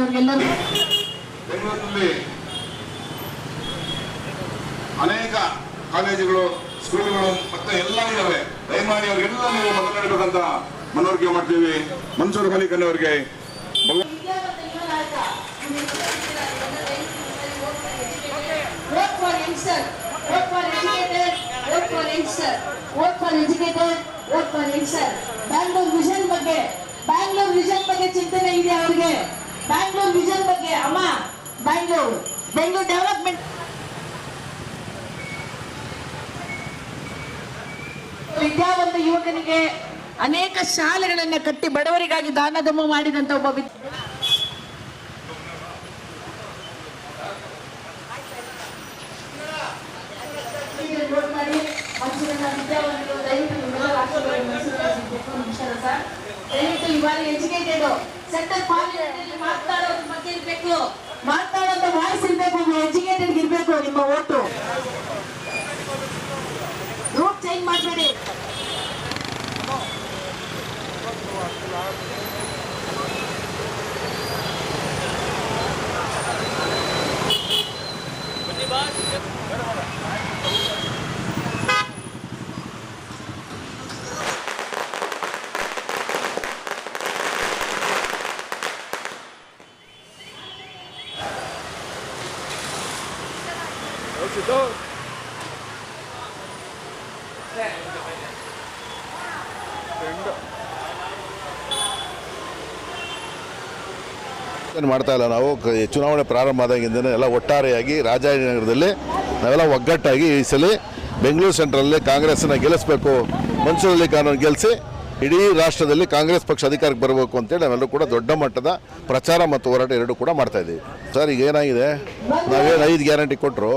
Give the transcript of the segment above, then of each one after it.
ಅವ್ರಿಗೆಲ್ಲರಿಗೂ ಬೆಂಗಳೂರಿನಲ್ಲಿ ಅನೇಕ ಕಾಲೇಜುಗಳು ಸ್ಕೂಲ್ಗಳು ಮತ್ತೆ ಎಲ್ಲ ಇದಾವೆ ದಯಮಾಡಿ ಅವ್ರಿಗೆಲ್ಲ ನೀವು ಮಾತನಾಡಬೇಕಂತ ಮನವರಿಕೆ ಮಾಡ್ತೀವಿ. ಮನ್ಸೂರ್ ಮಲಿಕನ್ ಅವರಿಗೆ. For youngster. ಬ್ಯಾಂಗ್ಳೂರ್ ವಿಷನ್ ಬಗ್ಗೆ ಬ್ಯಾಂಗ್ಳೂರ್ ವಿಷನ್ ಬಗ್ಗೆ ಚಿಂತನೆ ಇದೆ ಅವ್ರಿಗೆ. ಬ್ಯಾಂಗ್ಳೂರ್ ವಿಷನ್ ಬಗ್ಗೆ, ಅಮ್ಮ, ಬ್ಯಾಂಗ್ಳೂರ್. ಬೆಂಗಳೂರು ಡೆವಲಪ್ಮೆಂಟ್ ವಿದ್ಯಾವಂತ ಯುವಕನಿಗೆ ಅನೇಕ ಶಾಲೆಗಳನ್ನ ಕಟ್ಟಿ ಬಡವರಿಗಾಗಿ ದಾನ ಮಾಡಿದಂತ ಒಬ್ಬ ವಿದ್ಯಾವಂತರು ದಯವಿಟ್ಟು ದಯವಿಟ್ಟು ಎಜುಕೇಟೆಡ್ ಸೆಂಟರ್ ಪಾರ್ಲಿಮೆಂಟ್ ಮಾತನಾಡೋದ್ರ ಬಗ್ಗೆ ಇರ್ಬೇಕು. ಮಾತನಾಡೋಂಥ ವಾಯ್ಸ್ ಇರ್ಬೇಕು ಎಜುಕೇಟೆಡ್ ಇರ್ಬೇಕು ನಿಮ್ಮ ಓಟು ರೂಟ್ ಚೇಂಜ್ ಮಾಡಬೇಡಿ. ಮಾಡ್ತಾ ಇಲ್ಲ ನಾವು? ಚುನಾವಣೆ ಪ್ರಾರಂಭ ಆದಾಗಿಂದನೇ ಎಲ್ಲ ಒಟ್ಟಾರೆಯಾಗಿ ರಾಜಾಜಿನಗರದಲ್ಲಿ ನಾವೆಲ್ಲ ಒಗ್ಗಟ್ಟಾಗಿ ಈ ಸಲ ಬೆಂಗಳೂರು ಸೆಂಟ್ರಲ್ಲಿ ಕಾಂಗ್ರೆಸ್ನ ಗೆಲ್ಲಿಸಬೇಕು. ಮನ್ಸೂರಲ್ಲಿ ಕಾನೂನು ಗೆಲ್ಲಿಸಿ ಇಡೀ ರಾಷ್ಟ್ರದಲ್ಲಿ ಕಾಂಗ್ರೆಸ್ ಪಕ್ಷ ಅಧಿಕಾರಕ್ಕೆ ಬರಬೇಕು ಅಂತೇಳಿ ನಾವೆಲ್ಲರೂ ಕೂಡ ದೊಡ್ಡ ಮಟ್ಟದ ಪ್ರಚಾರ ಮತ್ತು ಹೋರಾಟ ಎರಡೂ ಕೂಡ ಮಾಡ್ತಾ ಇದ್ದೀವಿ. ಸರ್ ಈಗ ಏನಾಗಿದೆ? ನಾವೇನು ಐದು ಗ್ಯಾರಂಟಿ ಕೊಟ್ಟರು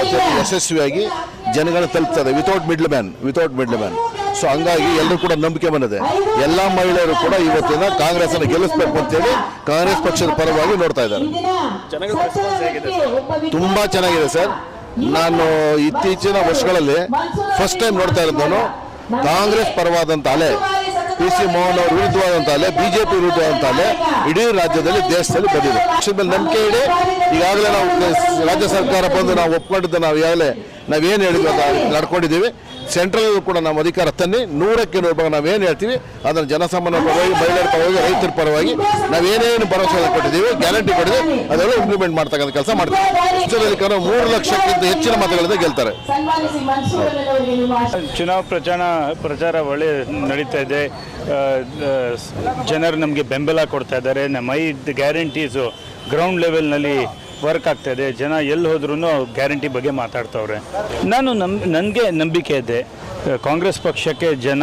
ಅದು ಯಶಸ್ವಿಯಾಗಿ ಜನಗಳನ್ನ ತಲುಪ್ತದೆ without middleman without middleman so ಹಂಗಾಗಿ ಎಲ್ಲರೂ ಕೂಡ ನಂಬಿಕೆ ಬಂದಿದೆ. ಎಲ್ಲ ಮಹಿಳೆಯರು ಕೂಡ ಇವತ್ತಿನ ಕಾಂಗ್ರೆಸ್ನ ಗೆಲ್ಲಿಸಬೇಕು ಅಂತೇಳಿ ಕಾಂಗ್ರೆಸ್ ಪಕ್ಷದ ಪರವಾಗಿ ನೋಡ್ತಾ ಇದ್ದಾರೆ. ತುಂಬಾ ಚೆನ್ನಾಗಿದೆ ಸರ್. ನಾನು ಇತ್ತೀಚಿನ ವರ್ಷಗಳಲ್ಲಿ ಫಸ್ಟ್ ಟೈಮ್ ನೋಡ್ತಾ ಇರೋದು ನಾನು ಕಾಂಗ್ರೆಸ್ ಪರವಾದಂತ ಅಲೆ. ಪಿ ಸಿ ಮೋಹನ್ ಅವರು ವಿರುದ್ಧವಾದಂತ ಅಲೆ ಬಿಜೆಪಿ ವಿರುದ್ಧವಾದಂತ ಅಲೆ ಇಡೀ ರಾಜ್ಯದಲ್ಲಿ ದೇಶದಲ್ಲಿ ಬಂದಿದೆ. ಪಕ್ಷದ ಮೇಲೆ ನಂಬಿಕೆ ಇಡಿ ಈಗಾಗಲೇ ನಾವು ರಾಜ್ಯ ಸರ್ಕಾರ ಬಂದು ನಾವು ಒಪ್ಪಿಕೊಂಡಿದ್ದ ನಾವು ಈಗಾಗಲೇ ನಾವೇನು ಹೇಳಿದ್ವಿ ಅದು ನಡ್ಕೊಂಡಿದ್ದೀವಿ. ಸೆಂಟ್ರಲ್ ಕೂಡ ನಮ್ಮ ಅಧಿಕಾರ ತನ್ನಿ. ನೂರಕ್ಕೆ ನೂರು ಭಾಗ ನಾವೇನು ಹೇಳ್ತೀವಿ ಅದನ್ನು ಜನಸಾಮಾನ್ಯ ಪರವಾಗಿ ಮಹಿಳೆಯರ ಪರವಾಗಿ ರೈತರ ಪರವಾಗಿ ನಾವೇನೇನು ಭರವಸೆ ಕೊಟ್ಟಿದ್ದೀವಿ ಗ್ಯಾರಂಟಿ ಕೊಟ್ಟಿದ್ದೀವಿ ಅದೆಲ್ಲ ಇಂಪ್ಲಿಮೆಂಟ್ ಮಾಡ್ತಕ್ಕಂಥ ಕೆಲಸ ಮಾಡ್ತೀವಿ. ಮೂರು ಲಕ್ಷಕ್ಕಿಂತ ಹೆಚ್ಚಿನ ಮತಗಳಿಂದ ಗೆಲ್ತಾರೆ. ಚುನಾವ್ ಪ್ರಚಾರ ಪ್ರಚಾರ ಒಳ್ಳೆ ನಡೀತಾ ಇದೆ. ಜನರು ನಮಗೆ ಬೆಂಬಲ ಕೊಡ್ತಾ ಇದ್ದಾರೆ. ನಮ್ಮ ಐದು ಗ್ಯಾರಂಟೀಸು ಗ್ರೌಂಡ್ ಲೆವೆಲ್ನಲ್ಲಿ ವರ್ಕ್ ಆಗ್ತಾ ಇದೆ. ಜನ ಎಲ್ಲಿ ಹೋದ್ರೂ ಗ್ಯಾರಂಟಿ ಬಗ್ಗೆ ಮಾತಾಡ್ತವ್ರೆ. ನಾನು ನಮ್ಮ ನನಗೆ ನಂಬಿಕೆ ಇದೆ. ಕಾಂಗ್ರೆಸ್ ಪಕ್ಷಕ್ಕೆ ಜನ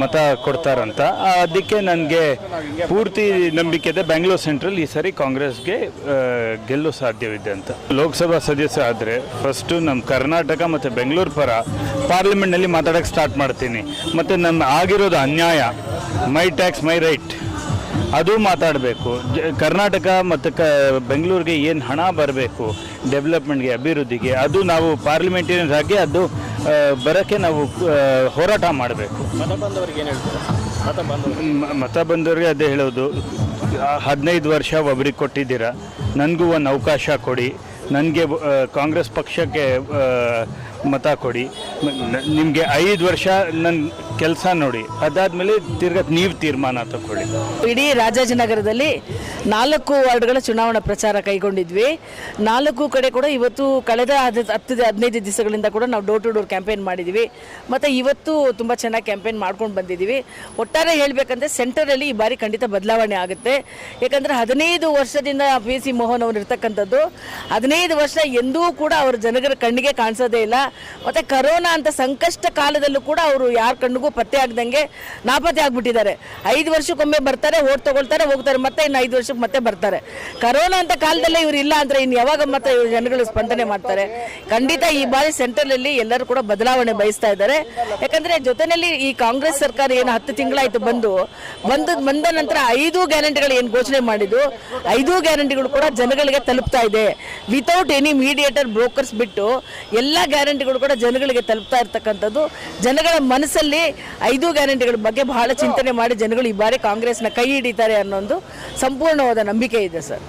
ಮತ ಕೊಡ್ತಾರಂತ. ಅದಕ್ಕೆ ನನಗೆ ಪೂರ್ತಿ ನಂಬಿಕೆ ಇದೆ. ಬೆಂಗಳೂರು ಸೆಂಟ್ರಲ್ ಈ ಸರಿ ಕಾಂಗ್ರೆಸ್ಗೆ ಗೆಲ್ಲು ಸಾಧ್ಯವಿದೆ ಅಂತ. ಲೋಕಸಭಾ ಸದಸ್ಯ ಆದರೆ ಫಸ್ಟು ನಮ್ಮ ಕರ್ನಾಟಕ ಮತ್ತು ಬೆಂಗಳೂರು ಪರ ಪಾರ್ಲಿಮೆಂಟ್ನಲ್ಲಿ ಮಾತಾಡೋಕ್ಕೆ ಸ್ಟಾರ್ಟ್ ಮಾಡ್ತೀನಿ. ಮತ್ತು ನಮ್ಮ ಆಗಿರೋದು ಅನ್ಯಾಯ. ಮೈ ಟ್ಯಾಕ್ಸ್ ಮೈ ರೈಟ್ ಅದು ಮಾತಾಡಬೇಕು. ಕರ್ನಾಟಕ ಮತ್ತು ಕ, ಬೆಂಗಳೂರಿಗೆ ಏನು ಹಣ ಬರಬೇಕು ಡೆವಲಪ್ಮೆಂಟ್ಗೆ ಅಭಿವೃದ್ಧಿಗೆ, ಅದು ನಾವು ಪಾರ್ಲಿಮೆಂಟೇರಿಯನ್ಸ್ ಆಗಿ ಅದು ಬರೋಕ್ಕೆ ನಾವು ಹೋರಾಟ ಮಾಡಬೇಕು. ಮ- ಮತ ಬಂದವರಿಗೆ ಅದೇ ಹೇಳೋದು. ಹದಿನೈದು ವರ್ಷ ಒಬ್ರಿಗೆ ಕೊಟ್ಟಿದ್ದೀರಾ. ನನಗೂ ಒಂದು ಅವಕಾಶ ಕೊಡಿ. ನನಗೆ ಕಾಂಗ್ರೆಸ್ ಪಕ್ಷಕ್ಕೆ ಮತ ಕೊಡಿ. ನಿಮಗೆ ಐದು ವರ್ಷ ನನ್ನ ಕೆಲಸ ನೋಡಿ. ಅದಾದಮೇಲೆ ತಿರ್ಗಾ ನೀವು ತೀರ್ಮಾನ ತಗೊಳ್ಳಿ ಇಡೀ ರಾಜಾಜಿನಗರದಲ್ಲಿ ನಾಲ್ಕು ವಾರ್ಡ್ಗಳ ಚುನಾವಣಾ ಪ್ರಚಾರ ಕೈಗೊಂಡಿದ್ವಿ. ನಾಲ್ಕು ಕಡೆ ಕೂಡ ಇವತ್ತು ಕಳೆದ ಹತ್ತು ಹದಿನೈದು ದಿವಸಗಳಿಂದ ಕೂಡ ನಾವು ಡೋರ್ ಟು ಡೋರ್ ಕ್ಯಾಂಪೇನ್ ಮಾಡಿದ್ವಿ. ಮತ್ತು ಇವತ್ತು ತುಂಬ ಚೆನ್ನಾಗಿ ಕ್ಯಾಂಪೇನ್ ಮಾಡ್ಕೊಂಡು ಬಂದಿದ್ದೀವಿ ಒಟ್ಟಾರೆ ಹೇಳಬೇಕಂದ್ರೆ ಸೆಂಟರಲ್ಲಿ ಈ ಬಾರಿ ಖಂಡಿತ ಬದಲಾವಣೆ ಆಗುತ್ತೆ. ಯಾಕಂದರೆ ಹದಿನೈದು ವರ್ಷದಿಂದ ಪಿ ಸಿ ಮೋಹನ್ ಅವರು ಇರ್ತಕ್ಕಂಥದ್ದು, ಹದಿನೈದು ವರ್ಷ ಎಂದೂ ಕೂಡ ಅವರ ಜನಗರ ಕಣ್ಣಿಗೆ ಕಾಣಿಸೋದೇ ಇಲ್ಲ. ಮತ್ತು ಕರೋನಾ ಅಂತ ಸಂಕಷ್ಟ ಕಾಲದಲ್ಲೂ ಕೂಡ ಅವರು ಯಾರ ಕಣ್ಣಿಗೂ ಪತ್ತೆ ಆಗ್ದಂಗೆ ನಾಪತ್ತೆ ಆಗ್ಬಿಟ್ಟಿದ್ದಾರೆ. ಐದು ವರ್ಷಕ್ಕೊಮ್ಮೆ ಬರ್ತಾರೆ, ಓಟ್ ತಗೊಳ್ತಾರೆ, ಹೋಗ್ತಾರೆ, ಮತ್ತೆ ಇನ್ನು ಐದು ವರ್ಷಕ್ಕೆ ಮತ್ತೆ ಬರ್ತಾರೆ. ಕರೋನಾ ಅಂತ ಕಾಲದಲ್ಲೇ ಇವರು ಇಲ್ಲ ಅಂದ್ರೆ ಇನ್ನು ಯಾವಾಗ ಮತ್ತೆ ಇವರು ಜನಗಳು ಸ್ಪಂದನೆ ಮಾಡ್ತಾರೆ? ಖಂಡಿತ ಈ ಬಾರಿ ಸೆಂಟ್ರಲಲ್ಲಿ ಎಲ್ಲರೂ ಕೂಡ ಬದಲಾವಣೆ ಬಯಸ್ತಾ ಇದ್ದಾರೆ. ಯಾಕಂದ್ರೆ ಜೊತೆಯಲ್ಲಿ ಈ ಕಾಂಗ್ರೆಸ್ ಸರ್ಕಾರ ಏನು ಹತ್ತು ತಿಂಗಳಾಯಿತು ಬಂದು ಬಂದು, ಬಂದ ನಂತರ ಐದು ಗ್ಯಾರಂಟಿಗಳು ಏನು ಘೋಷಣೆ ಮಾಡಿದ್ದು, ಐದು ಗ್ಯಾರಂಟಿಗಳು ಕೂಡ ಜನಗಳಿಗೆ ತಲುಪ್ತಾ ಇದೆ. ವಿತೌಟ್ ಎನಿ ಮೀಡಿಯೇಟರ್ ಬ್ರೋಕರ್ಸ್ ಬಿಟ್ಟು ಎಲ್ಲ ಗ್ಯಾರಂಟಿಗಳು ಗ್ಯಾರಂಟಿಗಳು ಕೂಡ ಜನಗಳಿಗೆ ತಲುಪ್ತಾ ಇರ್ತಕ್ಕಂಥದ್ದು. ಜನಗಳ ಮನಸ್ಸಲ್ಲಿ ಐದು ಗ್ಯಾರಂಟಿಗಳ ಬಗ್ಗೆ ಬಹಳ ಚಿಂತನೆ ಮಾಡಿ ಜನಗಳು ಈ ಬಾರಿ ಕಾಂಗ್ರೆಸ್ನ ಕೈ ಹಿಡಿತಾರೆ ಅನ್ನೋ ಒಂದು ಸಂಪೂರ್ಣವಾದ ನಂಬಿಕೆ ಇದೆ ಸರ್.